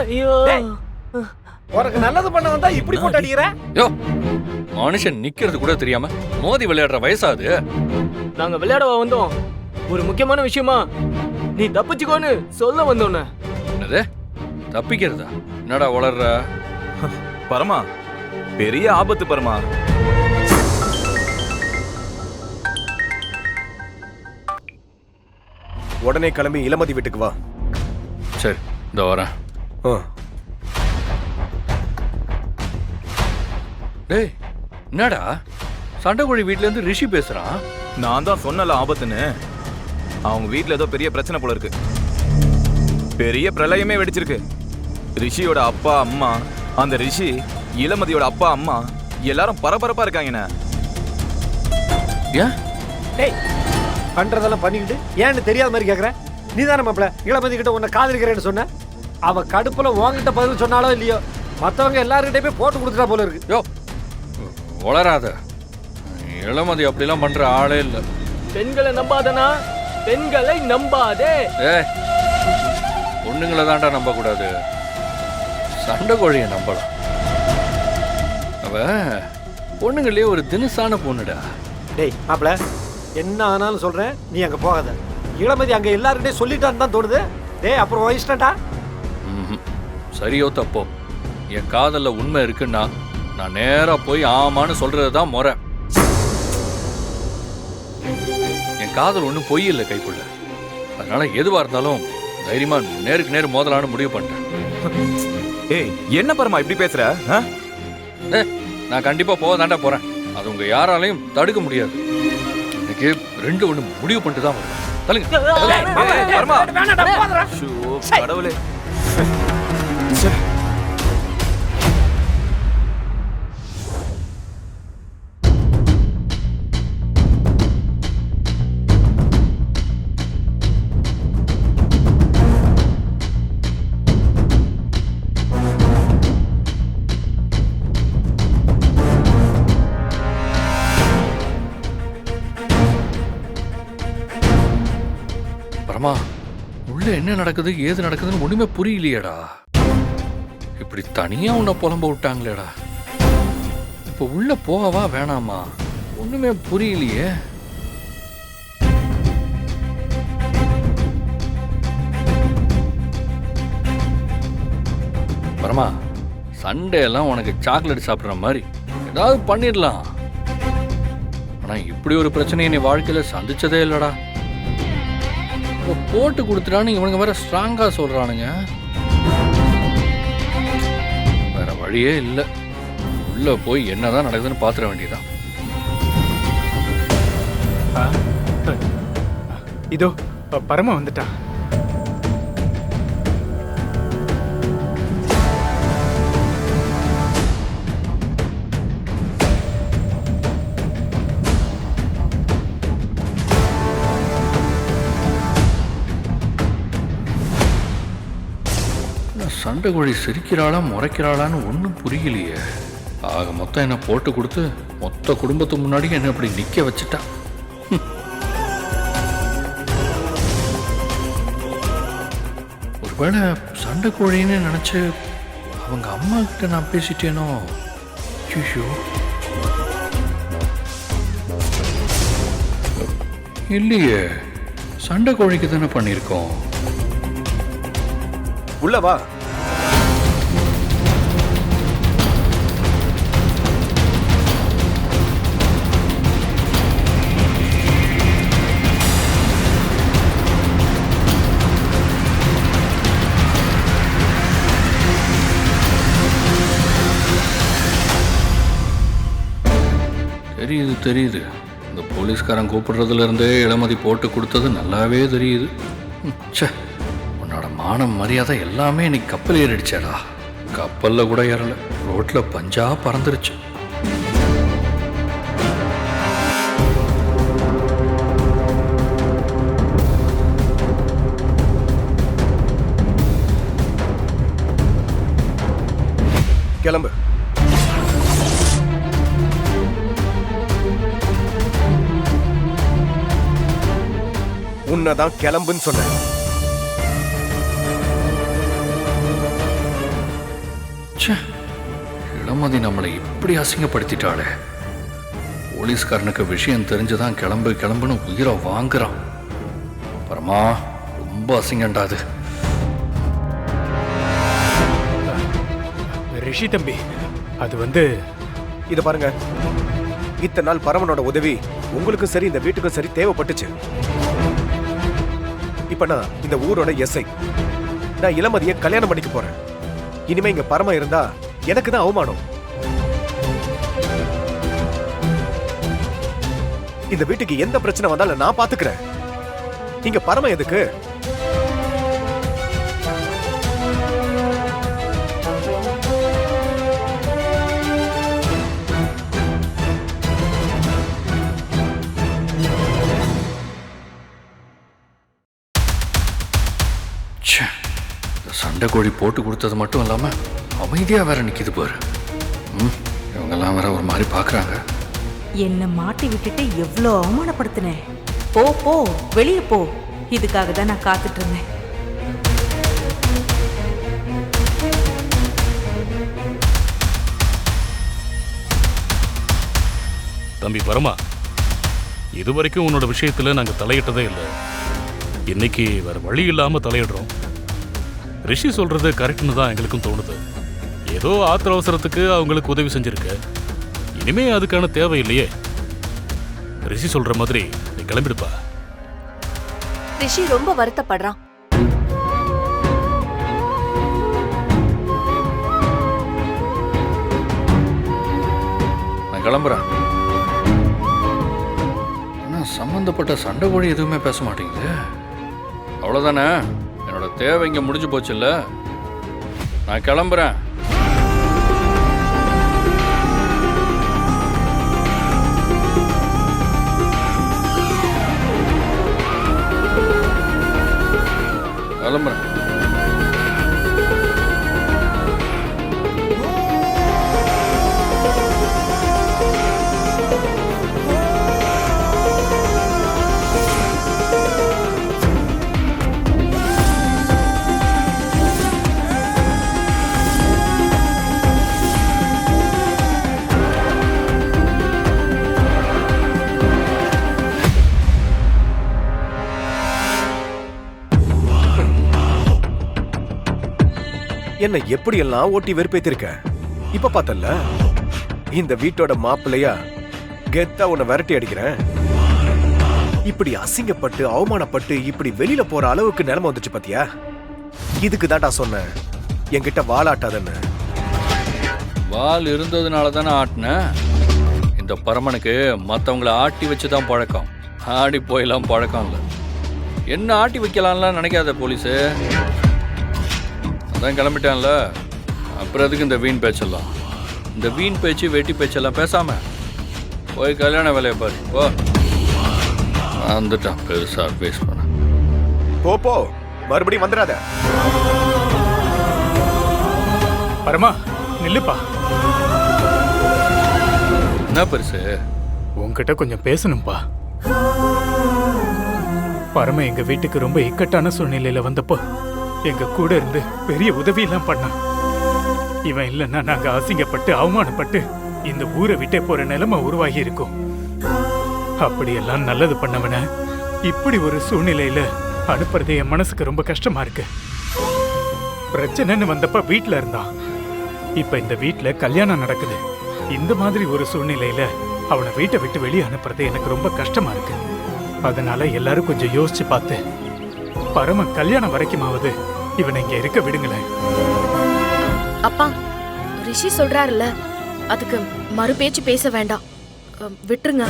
ஐயோ. உனக்கு நல்லது பண்ண வந்தா இப்படி போட்டு அடிக்கிற? யோ மனுஷன் நிக்கிறது கூட தெரியாம மோதி விளையாடுற வயசாது நாங்க விளையாடவா வந்தோம்? ஒரு முக்கியமான விஷயமா நீ தப்பிச்சுக்கோன்னு சொல்ல வந்தோன்னு. என்னது? தப்பிக்கிறதா? என்னடா வளர்ற பரமா பெரிய ஆபத்து பரமா. உடனே கிளம்பி இளமதி வீட்டுக்கு வா. சரி இந்த வரேன். ஆ. டேய் என்னடா? சண்டைக்கோழி வீட்ல இருந்து ரிஷி பேசுறான்? நான் தான் சொன்னல ஆபத்துன்னு. அவங்க வீட்ல ஏதோ பெரிய பிரச்சனை போல இருக்கு. பெரிய பிரளயமே வெடிச்சிருக்கு. ரிஷியோட அப்பா அம்மா அந்த ரிஷி இளமதியோட அப்பா அம்மா எல்லாரும் பரபரப்பா இருக்காங்கண்ணே. ஏன்? டேய் பண்றதெல்லாம் பண்ணிக்கிட்டு ஏன்னு தெரியாத மாதிரி கேக்குற நீ தானே மாப்பிள இளமதி கிட்ட உன்னை காதலிக்கிறேன்னு சொன்ன. அவ கடுப்புல உன்கிட்ட பதில் சொன்னாலோ இல்லையோ மத்தவங்க எல்லாருக்கிட்டே போய் போட்டு கொடுத்துட்டா போல இருக்கு. யோ வளராத இளமதி அப்படிலாம் பண்ற ஆளே இல்ல. பெண்களை நம்பாதனா? பெண்களை நம்பாதே. ஏய் பொண்ணுங்களை தான்டா நம்ப கூடாது சண்டைக்கோழியை நம்பலாம். அவ பொண்ணுங்களே ஒரு தினுசான பொண்ணுடா. டேய் மாப்பிள என்ன ஆனாலும் சொல்றேன் நீ அங்க போகாத. இளமதி அங்க எல்லாருக்கிட்டே சொல்லிட்டான்னு தான் தோணுது. டேய் அப்புறம் ம்ஹும். சரியோ தப்போ. என் காதல்ல உண்மை இருக்குன்னா நான் நேரா போய் ஆமான்னு சொல்றது தான் முறை. என் காதல் ஒன்றும் பொய் இல்லை கைக்குள்ள. அதனால எதுவா இருந்தாலும் தைரியமா நேருக்கு நேர் மோதலான்னு முடிவு பண்ணிட்டேன். ஏய் என்ன பரமா இப்படி? ஏ நான் கண்டிப்பா போக தாண்டா போறேன். அது உங்க யாராலையும் தடுக்க முடியாது. எனக்கு ரெண்டு ஒண்ணு முடிவு பண்ணிட்டு தான் பரமா ஷோ, கடவுளே. பரமா உள்ள என்ன நடக்குது ஏது நடக்குதுன்னு ஒண்ணுமே புரியலையேடா. இப்படி தனியா உன்னை புலம்ப விட்டாங்களேடா. இப்போ உள்ள போகவா வேணாமா? ஒண்ணுமே புரியலையே. பரமா சண்டே எல்லாம் உனக்கு சாக்லேட் சாப்பிடுற மாதிரி. ஏதாவது பண்ணிடலாம். ஆனா இப்படி ஒரு பிரச்சனையை நீ வாழ்க்கையில சந்திச்சதே இல்லடா. போட்டு கொடுத்துட்டான்னு இவனுங்க வேற ஸ்ட்ராங்காக சொல்கிறானுங்க வேற வழியே இல்லை. உள்ளே போய் என்னதான் நடக்குதுன்னு வேண்டியதுதான். வேண்டியதான் இதோ பரம வந்துட்டான். கோழி சிரிக்கிறாளா முறைக்கிறாளான்னு ஒன்றும் புரியலையே. ஆக மொத்தம் என்ன போட்டு கொடுத்து மொத்த குடும்பத்து முன்னாடி என்ன அப்படி நிக்க வச்சுட்டா? ஒருவேளை சண்டை கோழின்னு நினைச்சு அவங்க அம்மா கிட்ட நான் பேசிட்டேனோ? ஐயோ. இல்லையே. சண்டை கோழிக்கு தானே பண்ணியிருக்கோம். உள்ள வா. தெரியுது தெரியுது. இந்த போலீஸ்காரன் கூப்பிடுறதுலேருந்தே இளமதி போட்டு கொடுத்தது நல்லாவே தெரியுது. சே உன்னோட மானம் மரியாதை எல்லாமே இன்னைக்கு கப்பல் ஏறிடுச்சேடா. கப்பலில் கூட ஏறலை. ரோட்டில் பஞ்சா பறந்துருச்சு. கிளம்பு. உன்னதான் கிளம்புன்னு சொன்னேன் ச்சே இளமதி நம்மளை இப்படி அசிங்கப்படுத்திட்டாளே. போலீஸ்காரனுக்கு விஷயம் தெரிஞ்சுதான் கிளம்பு கிளம்புன்னு உயிரை வாங்குறான். பரமா ரொம்ப அசிங்கண்டா அது. ரிஷி தம்பி அது வந்து இத பாருங்க. இத்தனை நாள் பரமனோட உதவி உங்களுக்கும் சரி இந்த வீட்டுக்கும் சரி தேவைப்பட்டுச்சு. இப்ப நான் இந்த ஊரோட எஸ்ஐ நான் இளமதியை கல்யாணம் பண்ணிக்க போறேன். இனிமே இங்க பரம இருந்தா எனக்கு தான் அவமானம். இந்த வீட்டுக்கு எந்த பிரச்சனை வந்தாலும் நான் பாத்துக்கிறேன். இங்க பரம எதுக்கு? சண்டை கோழி போட்டு கொடுத்தது மட்டும் இல்லாம அமைதியா வேற நிக்குது பாரு. ம் இவங்கெல்லாம் வேற ஒரு மாதிரி பார்க்கறாங்க என்னை மாட்டி விட்டுட்டு எவ்வளோ அவமானப்படுத்தினேன் போ போ வெளியே போ. இதுக்காக தான் நான் காத்துட்டு இருந்தேன். தம்பி பரமா இதுவரைக்கும் உன்னோட விஷயத்துல நாங்க தலையிட்டதே இல்லை. இன்னைக்கு வேற வழி இல்லாம தலையிடுறோம். ரிஷி சொல்றது கரெக்ட்னு தான் எங்களுக்கும் தோணுது. ஏதோ ஆத்திர அவசரத்துக்கு அவங்களுக்கு உதவி செஞ்சிருக்க. இனிமே அதுக்கான தேவை இல்லையே. ரிஷி சொல்ற மாதிரி நீ கிளம்பிடுப்பா. ரிஷி ரொம்ப வருத்தப்படுறான். நான் கிளம்புறேன். என்ன சம்மந்தப்பட்ட சண்டை கோழி எதுவுமே பேச மாட்டேங்குது. அவ்வளோதானே தேவை இங்கே முடிஞ்சு போச்சுல்ல? நான் கிளம்புறேன். கிளம்புறேன். என்ன எப்படியெல்லாம் ஓட்டி வெறுப்பேத்திருக்க? இப்ப பார்த்தல இந்த வீட்டோட மாப்பிள்ளையா கெத்தா உன்னை விரட்டி அடிக்கிறேன். இப்படி அசிங்கப்பட்டு அவமானப்பட்டு இப்படி வெளியில போற அளவுக்கு நிலைமை வந்துச்சு பாத்தியா? இதுக்கு தான்டா சொன்னேன். என்கிட்ட வாலாட்டாதன்னு. வால் இருந்ததுனால தானே ஆட்டினேன் இந்த பரமனுக்கு மற்றவங்கள ஆட்டி வச்சு தான் பழக்கம். ஆடி போயெல்லாம் பழக்கம் இல்லை. என்ன ஆட்டி வைக்கலாம்லாம் நினைக்காத போலீஸு. அதான் கிளம்பிட்டான்ல. அப்புறம் எதுக்கு இந்த வீண் பேச்செல்லாம்? இந்த வீண் பேச்சு வெட்டி பேச்செல்லாம் பேசாம போய் கல்யாண வேலையை பாரு. போ. வந்துட்டான். பெருசா அட்வைஸ் பண்ண. போ போ. மறுபடியும் வந்துடாத. பரமா நில்லுப்பா. என்ன பெருசு? உன்கிட்ட கொஞ்சம் பேசணும்பா. பரம எங்க வீட்டுக்கு ரொம்ப இக்கட்டான சூழ்நிலையில வந்தப்போ எங்க கூட இருந்து பெரிய உதவியெல்லாம் பண்ணான் இவன் இல்லைன்னா நாங்க அசிங்கப்பட்டு அவமானப்பட்டு இந்த ஊரை விட்டே போற நிலைமை உருவாகி இருக்கும். அப்படியெல்லாம் நல்லது பண்ணவன இப்படி ஒரு சூழ்நிலையில அனுப்புறது என் மனசுக்கு ரொம்ப கஷ்டமா இருக்கு. பிரச்சனைன்னு வந்தப்ப வீட்ல இருந்தான். இப்ப இந்த வீட்டுல கல்யாணம் நடக்குது. இந்த மாதிரி ஒரு சூழ்நிலையில அவனை வீட்டை விட்டு வெளியே அனுப்புறது எனக்கு ரொம்ப கஷ்டமா இருக்கு. அதனால எல்லாரும் கொஞ்சம் யோசிச்சு பார்த்து பரம கல்யாணம் வரைக்குமாவது இவனை இங்க இருக்க விடுங்களேன். அப்பா ரிஷி சொல்றாருல்ல அதுக்கு மறு பேச்சு பேச வேண்டாம். விட்டுருங்க.